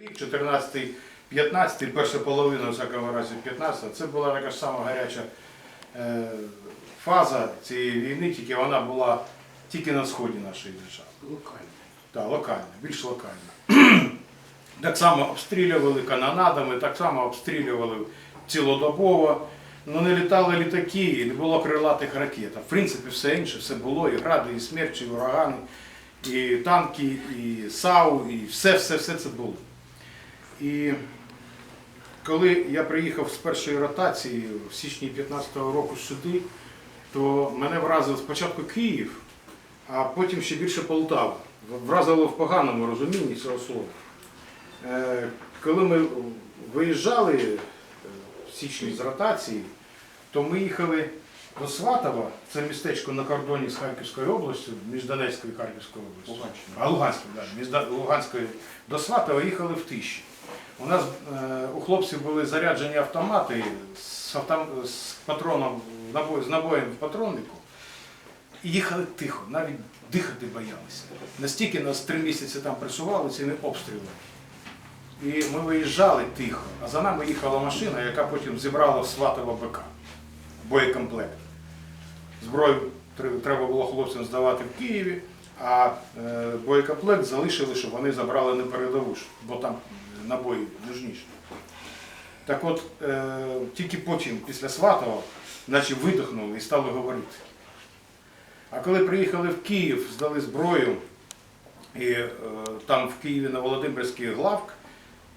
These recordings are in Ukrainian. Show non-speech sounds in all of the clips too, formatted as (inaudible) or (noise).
рік, 14 15 перша половина, у всякому разі 15 це була така ж сама гаряча е, фаза цієї війни, тільки вона була тільки на сході нашої держави. Локально. Так, локально, більш локально. (clears throat) Так само обстрілювали канонадами, так само обстрілювали цілодобово. Ну не літали літаки, і не було крилатих ракет. А в принципі все інше, все було, і гради, і смерчі, і урагани, і танки, і САУ, і все, все, все це було. І коли я приїхав з першої ротації в січні 15-го року сюди, то мене вразив спочатку Київ, а потім ще більше Полтава. Вразило в поганому розумінні цього слова. Е, Коли ми виїжджали е, в січні з ротації, то ми їхали до Сватова, це містечко на кордоні з Харківською областю, між Донецькою і Харківською областю. Луганщина. А Луганською, так, між Луганською до Сватова їхали в тиші. У нас е, у хлопців були заряджені автомати з, автом, з патроном, набой, з набоєм в патроннику. І їхали тихо, навіть дихати боялися. Настільки нас три місяці там пресували цими обстрілами. І ми виїжджали тихо, а за нами їхала машина, яка потім зібрала в Сватово БК, боєкомплект. Зброю треба було хлопцям здавати в Києві, а е, боєкомплект залишили, щоб вони забрали на передову, бо там набої нужніші. Так от, е, тільки потім, після Сватова, наче видихнули і стали говорити. А коли приїхали в Київ, здали зброю, і е, там в Києві на Володимирський главк,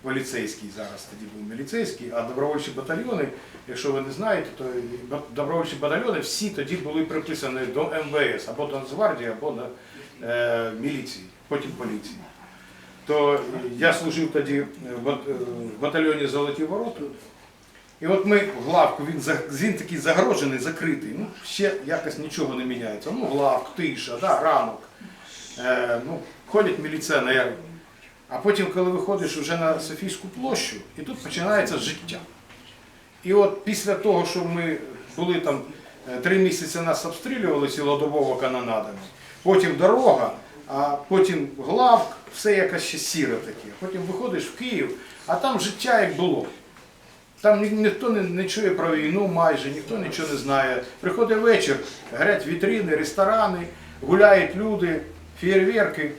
поліцейський зараз тоді був міліцейський, а добровольчі батальйони, якщо ви не знаєте, то добровольчі батальйони всі тоді були приписані до МВС, або до Нацгвардії, або до е, міліції, потім поліції. То я служив тоді е, в батальйоні Золоті ворота. І от ми в главку, він, він такий загорожений, закритий. Ну, ще якось нічого не міняється. Ну, главк, тиша, да, ранок. Е, ну, ходять міліціонери. А потім, коли виходиш вже на Софійську площу, і тут починається життя. І от після того, що ми були там е, три місяці нас обстрілювали цілодобово канонадами, потім дорога, а потім главк, все якось ще сіре таке. Потім виходиш в Київ, а там життя як було. Там ні- ніхто не, не чує про війну майже, ніхто нічого не знає. Приходить вечір, горять вітрини, ресторани, гуляють люди, фєєрверки.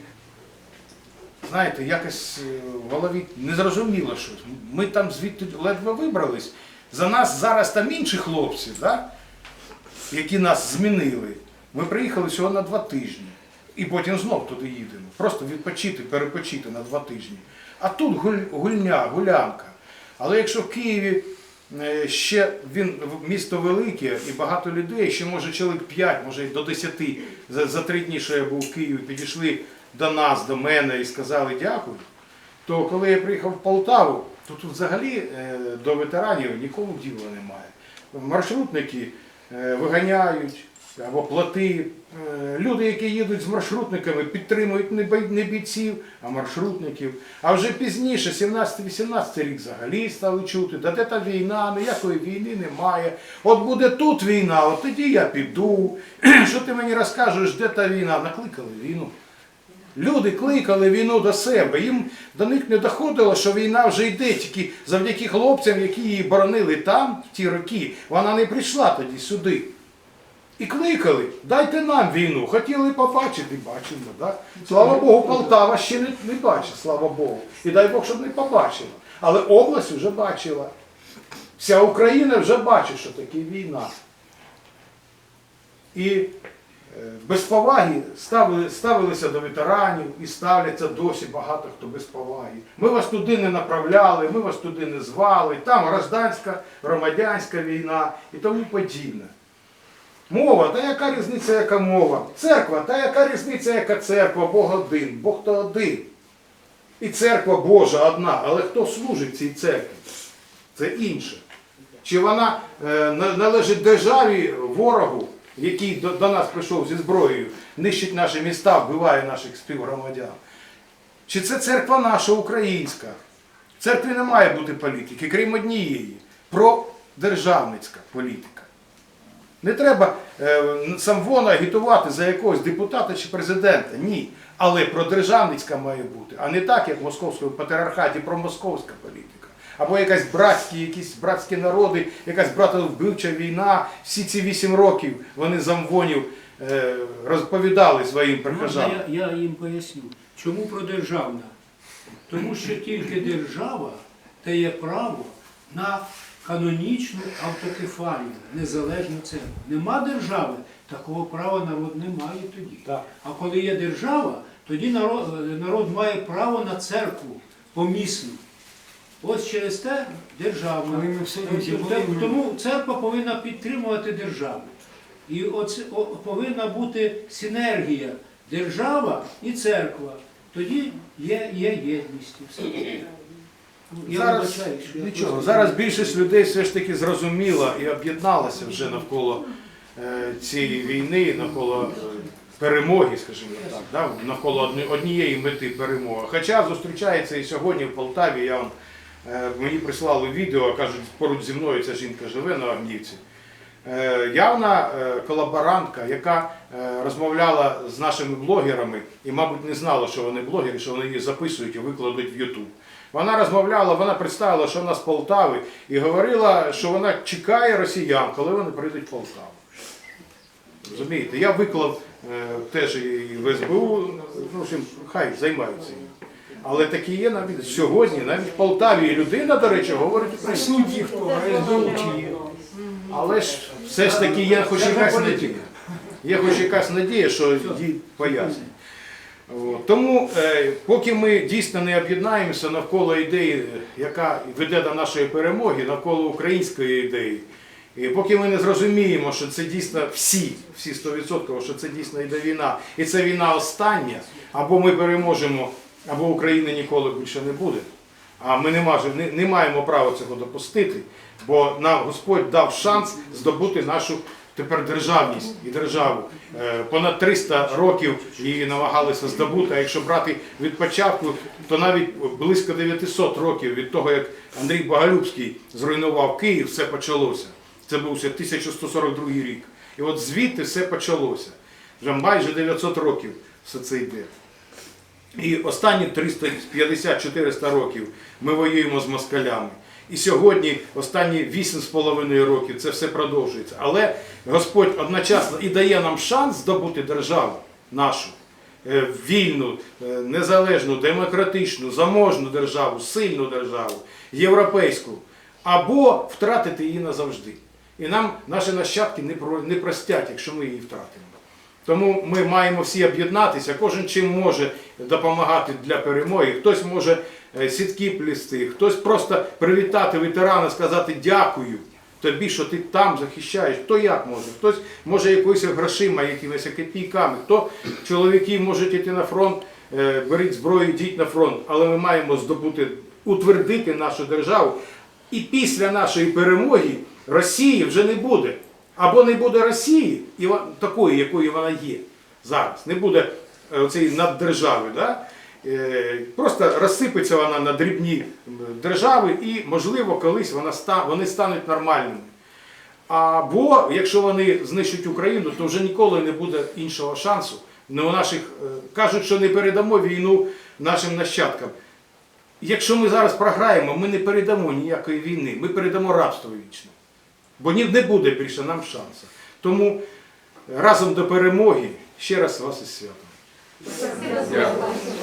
Знаєте, якось е, в голові незрозуміло щось. Ми там звідти ледве вибрались. За нас зараз там інші хлопці, да? які нас змінили. Ми приїхали всього на два тижні. І потім знов туди їдемо. Просто відпочити, перепочити на два тижні. А тут гуль- гульня, гулянка. Але якщо в Києві е, ще він місто велике і багато людей, ще може чоловік 5, може до 10 за, за три дні, що я був в Києві, підійшли до нас, до мене і сказали дякую. То коли я приїхав в Полтаву, то тут взагалі е, до ветеранів нікому діла немає. Маршрутники е, виганяють або плати. Е, Люди, які їдуть з маршрутниками, підтримують не бійців, а маршрутників. А вже пізніше, 17-18 рік, взагалі стали чути, да де та війна, ніякої війни немає. От буде тут війна, от тоді я піду. (clears throat) Що ти мені розкажеш, де та війна? Накликали війну. Люди кликали війну до себе. Їм до них не доходило, що війна вже йде тільки завдяки хлопцям, які її боронили там в ті роки. Вона не прийшла тоді сюди. І кликали, дайте нам війну. Хотіли побачити, бачимо. Да? Слава Богу, Полтава ще не, не бачить, слава Богу. І дай Бог, щоб не побачила. Але область вже бачила. Вся Україна вже бачить, що таке війна. І без поваги ставили, ставилися до ветеранів і ставляться досі багато хто без поваги. Ми вас туди не направляли, ми вас туди не звали, там гражданська, громадянська війна і тому подібне. Мова, та яка різниця, яка мова? Церква, та яка різниця, яка церква, Бог один, Бог то один. І церква Божа одна, але хто служить цій церкві? Це інше. Чи вона е, належить державі, ворогу, який до, до нас прийшов зі зброєю, нищить наші міста, вбиває наших співгромадян? Чи це церква наша українська? В церкві не має бути політики, крім однієї продержавницька політика. Не треба е, самвона агітувати за якогось депутата чи президента. Ні. Але продержавницька має бути, а не так, як в московському патріархаті, промосковська політика. Або якась братські, якісь братські народи, якась братовбивча війна. Всі ці вісім років вони замвонів е, розповідали своїм прихожанам. Я, я їм поясню, чому продержавна? Тому що тільки держава дає право на канонічну автокефалію, незалежну церкву. Нема держави, такого права народ не має тоді. Так. А коли є держава, тоді народ, народ має право на церкву помісну. Ось через те державна. Ми Тобто, були, Тому церква повинна підтримувати державу. І оце, о, повинна бути синергія держава і церква. Тоді є, є єдність. і все. Я Зараз вибачаю, що я нічого. просто- Зараз більшість людей все ж таки зрозуміла і об'єдналася вже навколо е, цієї війни, навколо е, перемоги, скажімо так, да? навколо одні- однієї мети перемоги. Хоча зустрічається і сьогодні в Полтаві. Я вам, мені прислали відео, кажуть, поруч зі мною ця жінка живе на Огнівці. Е, Явна е, колаборантка, яка е, розмовляла з нашими блогерами і, мабуть, не знала, що вони блогери, що вони її записують і викладуть в Ютуб. Вона розмовляла, вона представила, що вона з Полтави, і говорила, що вона чекає росіян, коли вони прийдуть в Полтаву. Розумієте, я виклав е, теж і в СБУ, ну, хай займаються. Але такі є навіть сьогодні, навіть в Полтаві і людина, до речі, говорить українською. судді хто? Є? Але ж все ж таки є хоч якась надія. Є хоч якась надія, що їй пояснять. Тому, е, поки ми дійсно не об'єднаємося навколо ідеї, яка веде до нашої перемоги, навколо української ідеї, і поки ми не зрозуміємо, що це дійсно всі, всі 100%, що це дійсно йде війна, і це війна остання, або ми переможемо, або України ніколи більше не буде. А ми не, маже- не, не маємо права цього допустити, бо нам Господь дав шанс здобути нашу тепер державність і державу. Е, Понад 300 років її намагалися здобути. А якщо брати від початку, то навіть близько 900 років від того, як Андрій Боголюбський зруйнував Київ, все почалося. Це був 1142 рік. І от звідти все почалося. Вже майже 900 років все це йде. І останні 350-400 років ми воюємо з москалями. І сьогодні, останні 8,5 років, це все продовжується. Але Господь одночасно і дає нам шанс здобути державу нашу, е, вільну, е, незалежну, демократичну, заможну державу, сильну державу, європейську, або втратити її назавжди. І нам наші нащадки не простять, якщо ми її втратимо. Тому ми маємо всі об'єднатися, кожен чим може допомагати для перемоги. Хтось може е, сітки плести, хтось просто привітати ветерана, сказати дякую тобі, що ти там захищаєш. Хто як може? Хтось може якоюсь грошима, якимись копійками. Хто чоловіки можуть йти на фронт, е, беріть зброю, йдіть на фронт. Але ми маємо здобути, утвердити нашу державу. І після нашої перемоги Росії вже не буде. Або не буде Росії, такої, якою вона є зараз. Не буде е, цієї наддержави. Да? Е, Просто розсипеться вона на дрібні держави, і, можливо, колись вона вони стануть нормальними. Або якщо вони знищать Україну, то вже ніколи не буде іншого шансу. Не у наших, е, кажуть, що не передамо війну нашим нащадкам. Якщо ми зараз програємо, ми не передамо ніякої війни, ми передамо рабство вічне. Бо не буде більше нам шансу. Тому разом до перемоги ще раз вас із святом.